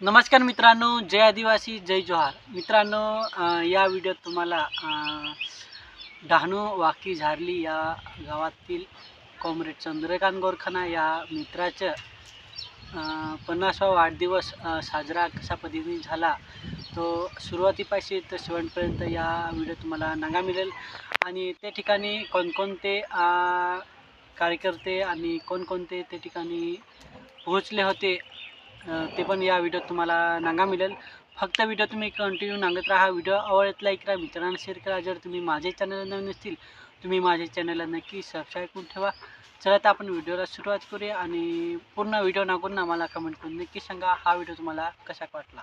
नमस्कार मित्रांनो जय आदिवासी जय जोहार. मित्रांनो या व्हिडिओत तुम्हाला डहाणू वाकी झारली या गावातील कॉम्रेड चंद्रकांत गोरखाना या मित्राचं पन्नासवा वाढदिवस साजरा कशा पद्धतीने झाला तो सुरुवातीपाशी तर शेवटपर्यंत या व्हिडिओ तुम्हाला नागा मिळेल. आणि त्या ठिकाणी कोणकोणते कार्यकर्ते आणि कोणकोणते त्या ठिकाणी पोहोचले होते ते पण या व्हिडिओत तुम्हाला नांगा मिळेल. फक्त व्हिडिओ तुम्ही कंटिन्यू नांगत राहा. व्हिडिओ आवडत लाईक करा. मित्रांना शेअर करा. जर तुम्ही माझे चॅनल नवीन असतील तुम्ही माझ्या चॅनलला नक्की सबस्क्राईब करून ठेवा. चला तर आपण व्हिडिओला सुरुवात करूया आणि पूर्ण व्हिडिओ नागून आम्हाला कमेंट करून नक्की सांगा हा व्हिडिओ तुम्हाला कसा वाटला.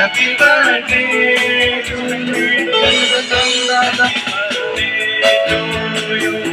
Happy birthday to you. you.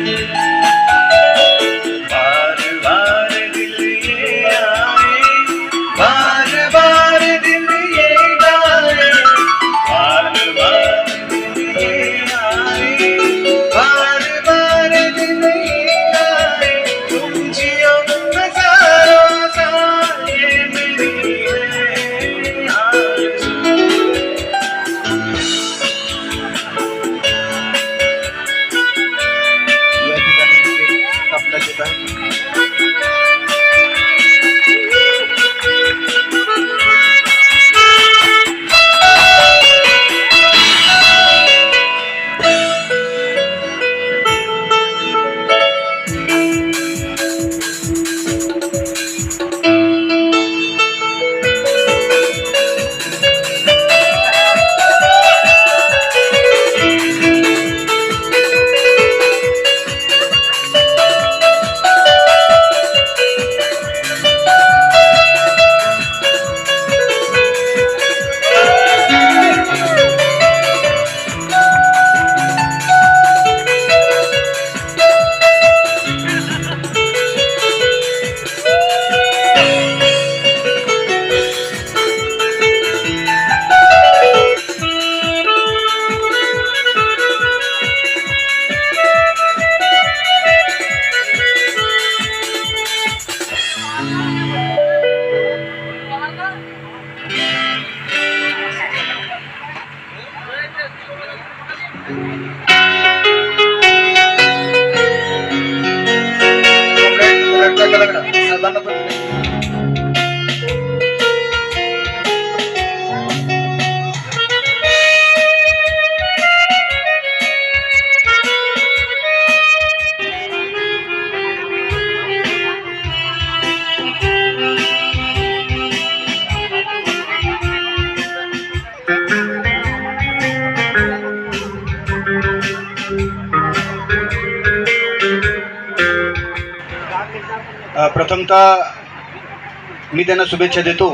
प्रथमतः मी त्यांना शुभेच्छा देतो.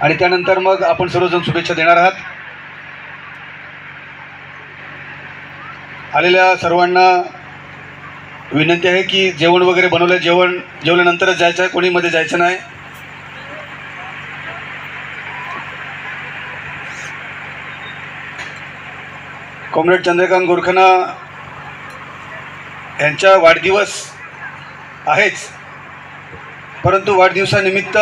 आणि त्यानंतर मग आपण सर्वजण शुभेच्छा देणार आहात. आलेल्या सर्वांना विनंती आहे की जेवण वगैरे बनवलं जेवण जेवल्यानंतरच जायचं आहे कोणी मध्ये जायचं नाही. कॉम्रेड चंद्रकांत गोरखाना यांच्या वाढदिवस आहेच. परंतु वाढदिवसानिमित्त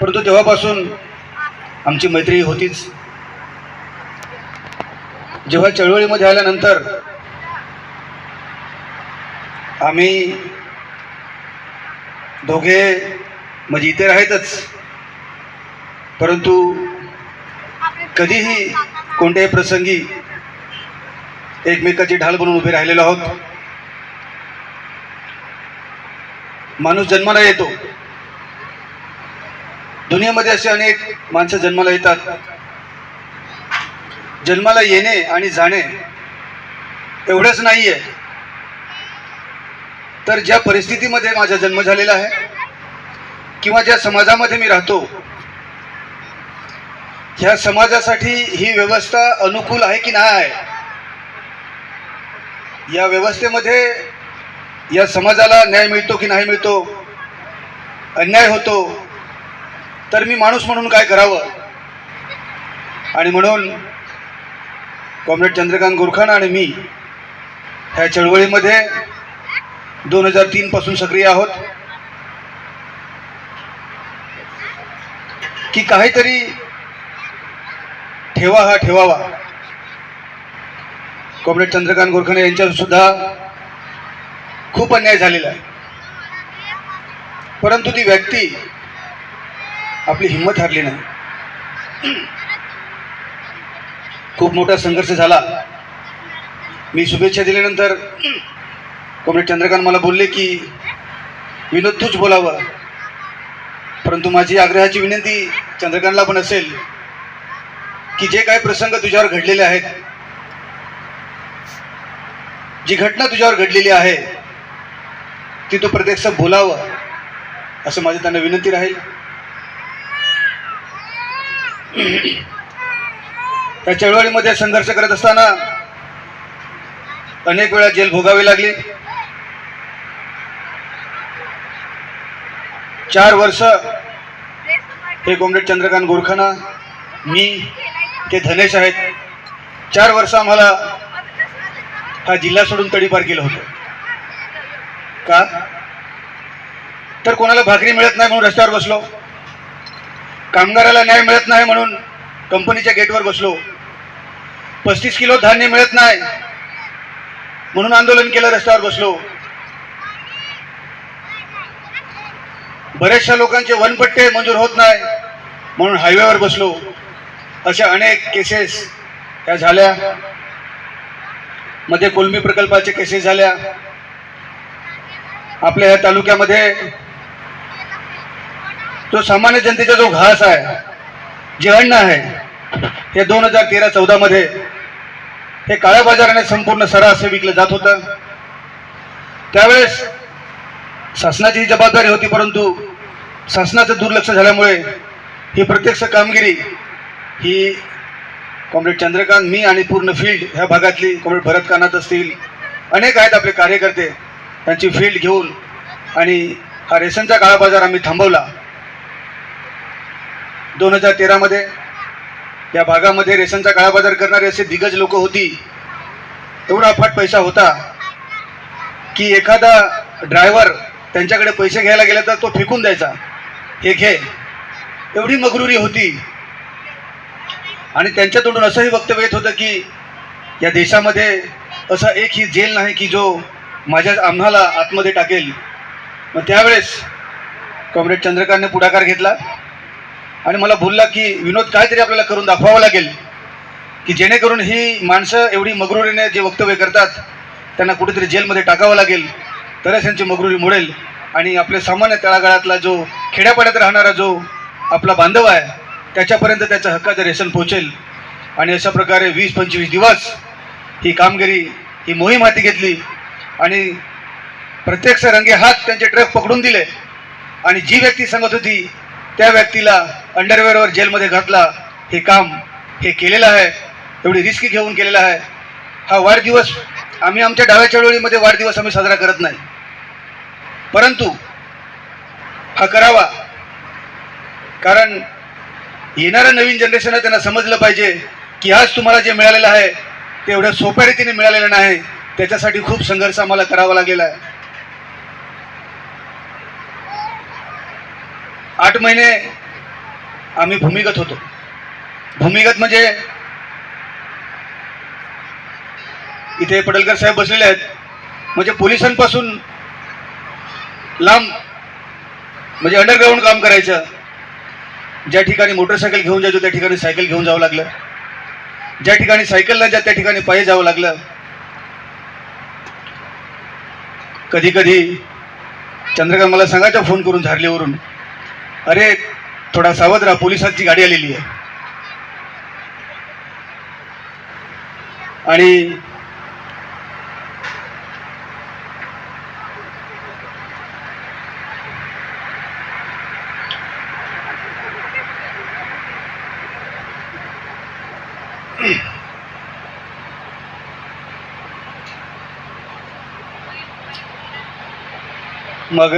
परंतु तेव्हापासून आमची मैत्री होतीच. जेव्हा चळवळीमध्ये आल्यानंतर आम्ही दोघे म्हणजे इथे राहतच परंतु कधीही कोणत्याही प्रसंगी एकमेकाची ढाल बनून उभे राहिलेलो आहोत. माणूस जन्माला येतो. दुनियेमध्ये असे अनेक माणसं जन्माला येतात. जन्माला येणे आणि जाणे एवढंच नाही आहे तर ज्या परिस्थितीमध्ये माझा जन्म झालेला आहे किंवा ज्या समाजामध्ये मी राहतो ह्या समाजासाठी ही व्यवस्था अनुकूल आहे की नाही? आहे या व्यवस्थेमध्ये या समाजाला न्याय मिळतो की नाही मिळतो? अन्याय होतो. तर मी माणूस म्हणून काय करावं? आणि म्हणून कॉम्रेड चंद्रकांत गोरखान आणि मी ह्या चळवळीमध्ये दोन हजार तीनपासून सक्रिय आहोत. की काहीतरी ठेवा हा ठेवावा. कॉम्रेड चंद्रकांत गोरखाने यांच्यावर सुद्धा खूप अन्याय झालेला आहे. परंतु ती व्यक्ती आपली हिंमत हरली नाही. खूप मोठा संघर्ष झाला. मी शुभेच्छा दिल्यानंतर कॉम्रेड चंद्रकांत मला बोलले की विनोद तूच बोलावं. परंतु माझी आग्रहाची विनंती चंद्रकांतला पण असेल की जे काही प्रसंग तुझ्यावर घडलेले आहेत जी घटना तुझ्यावर घडलेली आहे ती तू प्रत्यक्ष बोलावं असं माझी त्यांना विनंती राहील. त्या चळवळीमध्ये संघर्ष करत असताना अनेक वेळा जेल भोगावी लागली. चार वर्ष हे कॉम्रेड चंद्रकांत गोरखाना मी ते धनेश आहेत. चार वर्ष आम्हाला हा जिल्हा सोडून तडीपार केलं होतं. का? तर कोणाला भाकरी मिळत नाही म्हणून रस्त्यावर बसलो. कामगाराला न्याय मिळत नाही म्हणून कंपनीच्या गेटवर बसलो. पस्तीस किलो धान्य मिळत नाही म्हणून आंदोलन केलं रस्त्यावर बसलो. बऱ्याचशा लोकांचे वनपट्टे मंजूर होत नाही म्हणून हायवेवर बसलो. अशा अनेक केसेस त्या झाल्या. मध्ये कोलमी प्रकल्पाचे केसेस झाल्या? आपल्या ह्या तालुक्यामध्ये तो सामान्य जनतेचा जो घास आहे जे अन्न आहे हे दोन हजार तेरा चौदामध्ये हे काळ्या बाजाराने संपूर्ण सरा असं विकलं जात होतं. त्यावेळेस शासनाची ही जबाबदारी होती परंतु शासनाचं दुर्लक्ष झाल्यामुळे ही प्रत्यक्ष कामगिरी ही कॉम्रेड चंद्रकांत मी आणि पूर्ण फील्ड ह्या भागातली कॉम्रेड भरत कानात असतील अनेक आहेत आपले कार्यकर्ते त्यांची फील्ड घेऊन आणि हा रेशनचा काळा बाजार आम्ही थांबवला. दोन हजार तेरामध्ये या भागामध्ये रेशनचा काळा बाजार करणारे असे दिग्गज लोक होती. एवढा अफाट पैसा होता की एखादा ड्रायव्हर त्यांच्याकडे पैसे घ्यायला गेला तर तो फेकून द्यायचा. हे घे. एवढी मगरुरी होती. आणि त्यांच्या तोंडून असंही वक्तव्य येत होतं की या देशामध्ये असा एकही जेल नाही की जो माझ्या आम्हाला आतमध्ये टाकेल. मग त्यावेळेस कॉम्रेड चंद्रकांतने पुढाकार घेतला आणि मला बोलला की विनोद काहीतरी आपल्याला करून दाखवावं लागेल की जेणेकरून ही माणसं एवढी मगरुरीने जे वक्तव्य करतात त्यांना कुठेतरी जेलमध्ये टाकावं लागेल तरच त्यांची मगरुरी मोडेल आणि आपल्या सामान्य तळागाळातला जो खेड्यापाड्यात राहणारा जो आपला बांधव आहे त्याच्यापर्यंत त्याच्या हक्काचं रेशन पोहोचेल. आणि अशा प्रकारे वीस पंचवीस दिवस ही कामगिरी ही मोहीम हाती घेतली. आणि प्रत्यक्ष रंगे हात त्यांचे ट्रक पकडून दिले. आणि जी व्यक्ती सांगत होती त्या व्यक्तीला अंडरवेअरवर जेलमध्ये घातला. हे काम हे केलेलं आहे. एवढी रिस्क घेऊन केलेलं आहे. हा वाढदिवस आम्ही आमच्या डाव्या चळवळीमध्ये वाढदिवस आम्ही साजरा करत नाही. परंतु हा करावा. कारण येणाऱ्या नवीन जनरेशन त्यांना समजलं पाहिजे की आज तुम्हाला जे मिळालेलं आहे ते एवढ्या सोप्या रीतीने मिळालेलं नाही. त्याच्यासाठी खूप संघर्ष आम्हाला करावा लागलेला आहे. आठ महिने आम्ही भूमिगत होतो. भूमिगत म्हणजे इथे पडलकर साहेब बसलेले आहेत. म्हणजे पोलिसांपासून लांब म्हणजे अंडरग्राऊंड काम करायचं. ज्या ठिकाणी मोटरसायकल घेऊन जायचो त्या ठिकाणी सायकल घेऊन जावं लागलं. ज्या ठिकाणी सायकल नाही त्या ठिकाणी पायी जावं लागलं. कधी कधी चंद्रकांत मला सांगायचा फोन करून झारलीवरून अरे थोडा सावध राहा पोलिसांची गाडी आलेली आहे. आणि मग